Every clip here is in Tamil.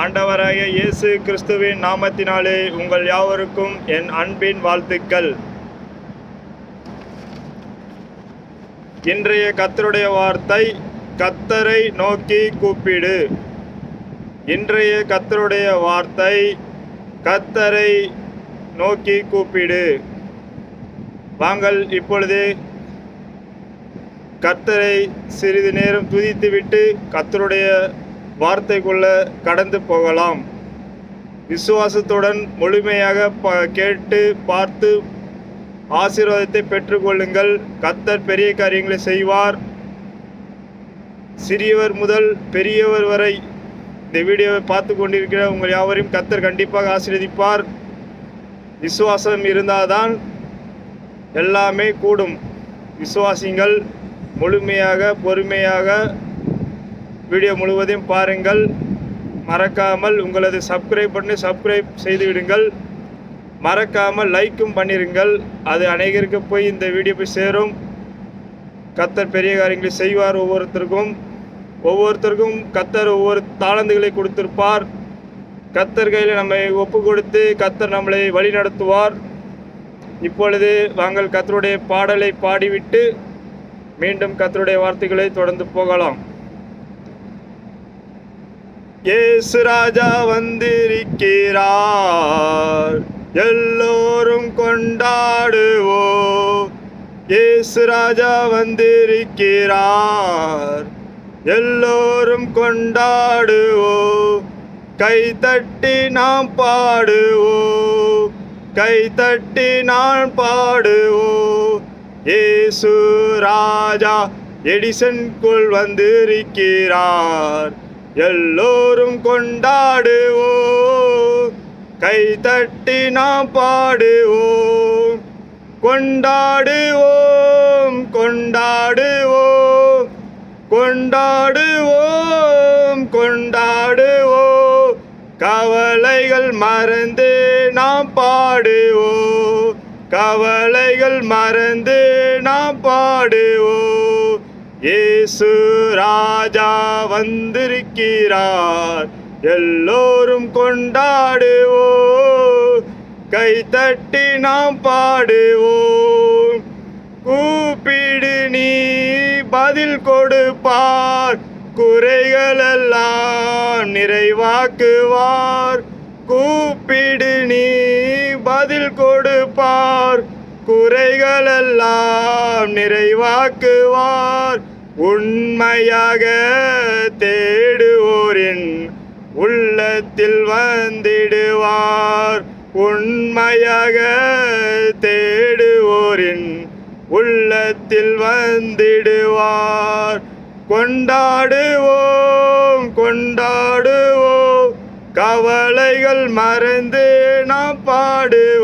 ஆண்டவராய இயேசு கிறிஸ்துவின் நாமத்தினாலே உங்கள் யாவருக்கும் என் அன்பின் வாழ்த்துக்கள். இன்றைய கத்தருடைய வார்த்தை கத்தரை நோக்கி கூப்பிடு. இன்றைய கத்தருடைய வார்த்தை கத்தரை நோக்கி கூப்பிடு. வாங்கள் இப்பொழுது கத்தரை சிறிது நேரம் துதித்துவிட்டு கத்தருடைய வார்த்தைக்குள்ள கடந்து போகலாம். விசுவாசத்துடன் முழுமையாக ப கேட்டு பார்த்து ஆசீர்வாதத்தை பெற்றுக்கொள்ளுங்கள். கத்தர் பெரிய காரியங்களை செய்வார். சிறியவர் முதல் பெரியவர் வரை இந்த வீடியோவை பார்த்து கொண்டிருக்கிற உங்கள் யாவரையும் கத்தர் கண்டிப்பாக ஆசீர்வதிப்பார். விசுவாசம் இருந்தால்தான் எல்லாமே கூடும். விசுவாசிங்கள் முழுமையாக பொறுமையாக வீடியோ முழுவதையும் பாருங்கள். மறக்காமல் உங்களது சப்ஸ்கிரைப் பண்ணி சப்ஸ்கிரைப் செய்துவிடுங்கள். மறக்காமல் லைக்கும் பண்ணிருங்கள். அது அநேகருக்கு போய் இந்த வீடியோ போய் சேரும். கத்தர் பெரிய காரியங்களை செய்வார் ஒவ்வொருத்தருக்கும். ஒவ்வொருத்தருக்கும் கத்தர் ஒவ்வொரு தாளந்துகளை கொடுத்திருப்பார். கத்தர் கையில் நம்மை ஒப்பு கொடுத்து கத்தர் நம்மளை வழி நடத்துவார் இப்பொழுது வாங்கள் கத்தருடைய பாடலை பாடிவிட்டு மீண்டும் கத்தருடைய வார்த்தைகளை தொடர்ந்து போகலாம். இயேசு ராஜா வந்திருக்கிறார். எல்லோரும் கொண்டாடுவோ இயேசு ராஜா வந்திருக்கிறார். எல்லோரும் கொண்டாடுவோ கை தட்டி நாம் பாடுவோ கை தட்டி நான் பாடுவோ ஏசு ராஜா எடிசன்குள் வந்திருக்கிறார். எல்லோரும் கொண்டாடுவோம் கை தட்டி நாம் பாடுவோம். கொண்டாடுவோம் கொண்டாடுவோம். கொண்டாடுவோம் கொண்டாடுவோம். கவலைகள் மறந்து நாம் பாடுவோம். கவலைகள் மறந்து நாம் பாடுவோம். இயேசு ராஜா வந்திருக்கிறார். எல்லோரும் கொண்டாடுவோம். கை தட்டி நாம் பாடுவோம். கூப்பிடு நீ பதில் கொடுப்பார். குறைகளெல்லாம் நிறைவாக்குவார். கூப்பிடு நீ பதில் கொடுப்பார். குறைகளெல்லாம் நிறைவாக்குவார். உண்மையாக தேடுவோரின் உள்ளத்தில் வந்திடுவார். உண்மையாக தேடுவோரின் உள்ளத்தில் வந்திடுவார். கொண்டாடுவோம் கொண்டாடுவோம். கவலைகள் மறந்து நாம் பாடுவோம்.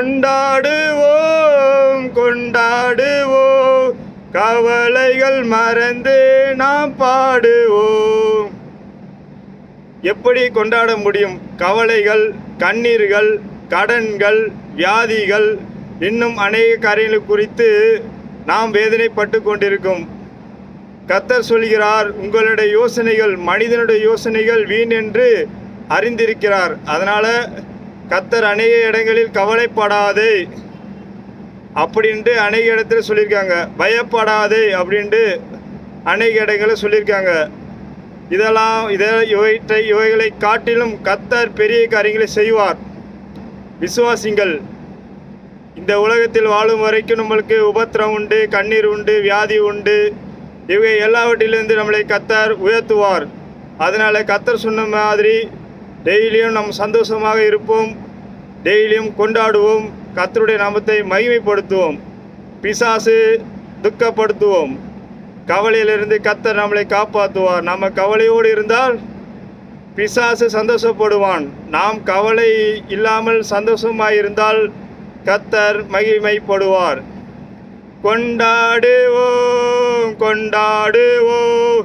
கொண்டாடுவோம் கொண்டாடுவோம். கவலைகள் மறந்து நாம் பாடுவோம். எப்படி கொண்டாட முடியும்? கவலைகள் கண்ணீர்கள் கடன்கள் வியாதிகள் இன்னும் அநேக காரியங்கள் குறித்து நாம் வேதனைப்பட்டு கொண்டிருக்கும். கத்தர் சொல்கிறார் உங்களுடைய யோசனைகள் மனிதனுடைய யோசனைகள் வீண் என்று அறிந்திருக்கிறார். அதனால் கத்தர் அநேக இடங்களில் கவலைப்படாதே அப்படின்ட்டு அநேக இடத்துல சொல்லியிருக்காங்க. பயப்படாதே அப்படின்ட்டு அநேக இடங்களில் சொல்லியிருக்காங்க. இதெல்லாம் இதை இவற்றை இவைகளை காட்டிலும் கத்தர் பெரிய காரியங்களை செய்வார். விசுவாசிங்கள் இந்த உலகத்தில் வாழும் வரைக்கும் நம்மளுக்கு உபத்திரம் உண்டு கண்ணீர் உண்டு வியாதி உண்டு. இவை எல்லாவற்றிலிருந்து நம்மளை கத்தர் உயர்த்துவார். அதனால் கத்தர் சொன்ன மாதிரி டெய்லியும் நம் சந்தோஷமாக இருப்போம். டெய்லியும் கொண்டாடுவோம். கத்தருடைய நாமத்தை மகிமைப்படுத்துவோம். பிசாசு துக்கப்படுத்துவோம். கவலையிலிருந்து கத்தர் நம்மளை காப்பாற்றுவார். நம்ம கவலையோடு இருந்தால் பிசாசு சந்தோஷப்படுவான். நாம் கவலை இல்லாமல் சந்தோஷமாக இருந்தால் கத்தர் மகிமைப்படுவார். கொண்டாடுவோம். கொண்டாடுவோம்.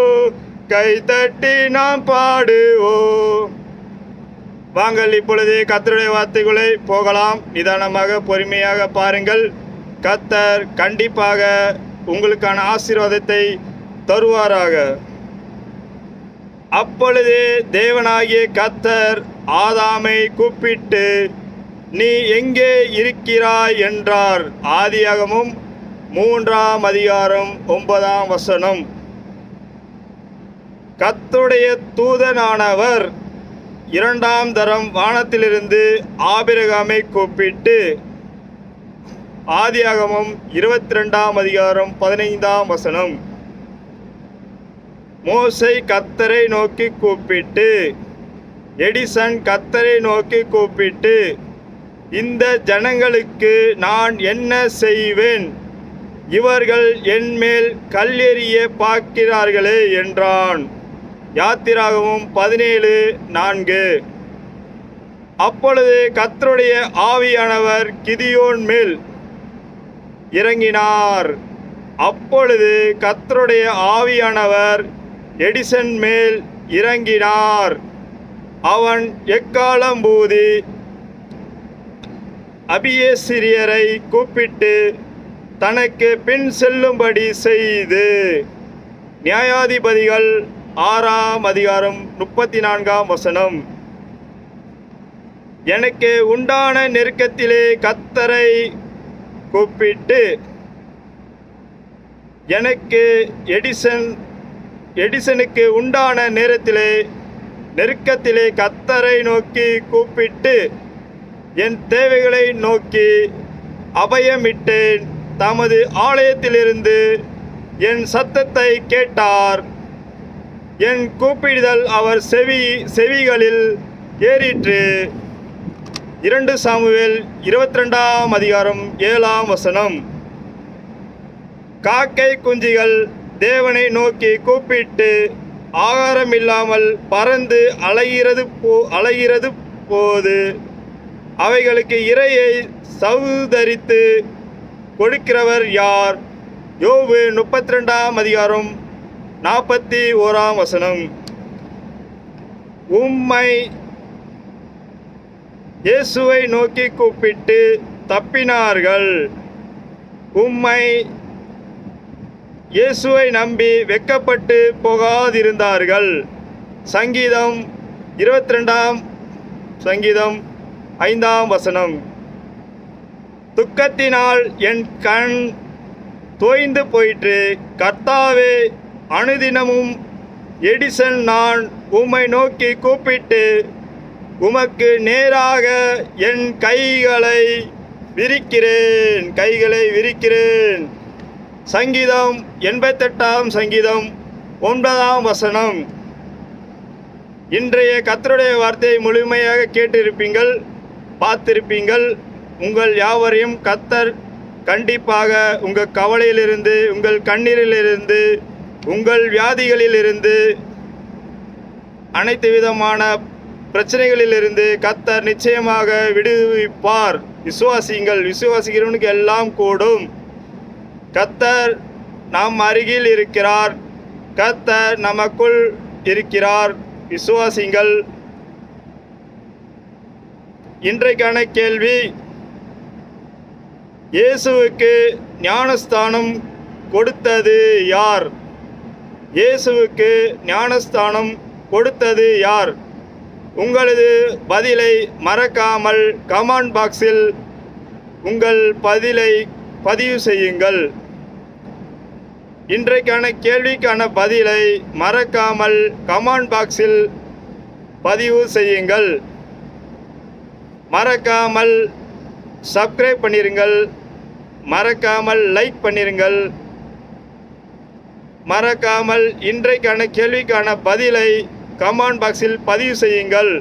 கை தட்டி நாம் பாடுவோ வாங்கள் இப்பொழுது கத்தருடைய வார்த்தைகளை போகலாம். நிதானமாக பொறுமையாக பாருங்கள். கத்தர் கண்டிப்பாக உங்களுக்கான ஆசீர்வாதத்தை தருவாராக. அப்பொழுது தேவனாகிய கத்தர் ஆதாமை கூப்பிட்டு நீ எங்கே இருக்கிறாய்? என்றார். ஆதியாகமும் மூன்றாம் அதிகாரம் ஒன்பதாம் வசனம். கத்துடைய தூதனானவர் இரண்டாம் தரம் வானத்திலிருந்து ஆபிரகாமை கூப்பிட்டு ஆதியாகமம் இருபத்தி ரெண்டாம் அதிகாரம் பதினைந்தாம் வசனம். மோசை கத்தரை நோக்கி கூப்பிட்டு எடிசன் கத்தரை நோக்கி கூப்பிட்டு இந்த ஜனங்களுக்கு நான் என்ன செய்வேன்? இவர்கள் என்மேல் கல்லெறிய பார்க்கிறார்களே என்றான். யாத்திராகவும் பதினேழு நான்கு. அப்பொழுது கத்தருடைய ஆவியானவர் கிதியோன் மேல் இறங்கினார். அப்பொழுது கத்தருடைய ஆவியானவர் எடிசன் மேல் இறங்கினார். அவன் எக்காலம் பூதி அபியேசிரியரை கூப்பிட்டு தனக்கு பின் செல்லும்படி செய்து நியாயாதிபதிகள் ஆறாம் அதிகாரம் முப்பத்தி நான்காம் வசனம். எனக்கு உண்டான நெருக்கத்திலே கத்தரை கூப்பிட்டு எனக்கு எடிசன் எடிசனுக்கு உண்டான நேரத்திலே நெருக்கத்திலே கத்தரை நோக்கி கூப்பிட்டு என் தேவைகளை நோக்கி அபயமிட்டேன். தமது ஆலயத்திலிருந்து என் சத்தத்தை கேட்டார். என் கூப்பிடுதல் அவர் செவி செவிகளில் ஏறிற்று. இரண்டு சாமுவேல் இருபத்தி ரெண்டாம் அதிகாரம் ஏழாம் வசனம். காக்கை குஞ்சிகள் தேவனை நோக்கி கூப்பிட்டு ஆகாரம் இல்லாமல் பறந்து அலைகிறது போ அலைகிறது போது அவைகளுக்கு இரையை சௌதரித்து கொடுக்கிறவர் யார்? யோவு முப்பத்தி ரெண்டாம் அதிகாரம் நாற்பத்தி ஓராம் வசனம். உம்மை இயேசுவை நோக்கி கூப்பிட்டு தப்பினார்கள். உம்மை இயேசுவை நம்பி வெக்கப்பட்டு போகாதிருந்தார்கள். சங்கீதம் இருபத்தி ரெண்டாம் சங்கீதம் ஐந்தாம் வசனம். துக்கத்தினால் என் கண் தோய்ந்து போயிற்று. கர்த்தாவே அனுதினமும் எடிசன் நான் உம்மை நோக்கி கூப்பிட்டு உமக்கு நேராக என் கைகளை விரிக்கிறேன் கைகளை விரிக்கிறேன். சங்கீதம் எண்பத்தெட்டாம் சங்கீதம் ஒன்பதாம் வசனம். இன்றைய கத்தருடைய வார்த்தையை முழுமையாக கேட்டிருப்பீங்கள் பார்த்திருப்பீங்கள். உங்கள் யாவரையும் கத்தர் கண்டிப்பாக உங்கள் கவலையிலிருந்து உங்கள் கண்ணீரிலிருந்து உங்கள் வியாதிகளிலிருந்து அனைத்து விதமான பிரச்சனைகளிலிருந்து கத்தர் நிச்சயமாக விடுவிப்பார். விசுவாசிங்கள் விசுவாசிக்கிறவனுக்கு எல்லாம் கூடும். கத்தர் நம் அருகில் இருக்கிறார். கத்தர் நமக்குள் இருக்கிறார். விசுவாசிங்கள் இன்றைக்கான கேள்வி இயேசுவுக்கு ஞானஸ்தானம் கொடுத்தது யார்? இயேசுவுக்கு ஞானஸ்தானம் கொடுத்தது யார்? உங்களது பதிலை மறக்காமல் கமெண்ட் பாக்ஸில் உங்கள் பதிலை பதிவு செய்யுங்கள். இன்றைக்கான கேள்விக்கான பதிலை மறக்காமல் கமெண்ட் பாக்ஸில் பதிவு செய்யுங்கள். மறக்காமல் சப்ஸ்கிரைப் பண்ணிருங்கள். மறக்காமல் லைக் பண்ணிருங்கள். மறக்காமல் இன்றைக்கான கேள்விக்கான பதிலை கமெண்ட் பாக்ஸில் பதிவு செய்யுங்கள்.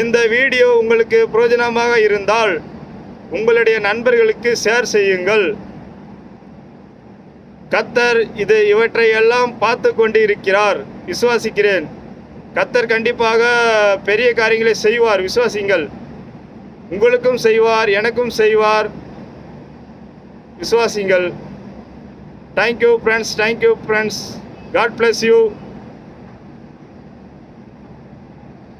இந்த வீடியோ உங்களுக்கு பிரயோஜனமாக இருந்தால் உங்களுடைய நண்பர்களுக்கு ஷேர் செய்யுங்கள். கத்தர் இது இவற்றை எல்லாம் பார்த்து கொண்டு இருக்கிறார் விசுவாசிக்கிறேன். கத்தர் கண்டிப்பாக பெரிய காரியங்களை செய்வார். விசுவாசிங்கள் உங்களுக்கும் செய்வார் எனக்கும் செய்வார். விசுவாசிங்கள் Thank you, friends. Thank you, friends. God bless you.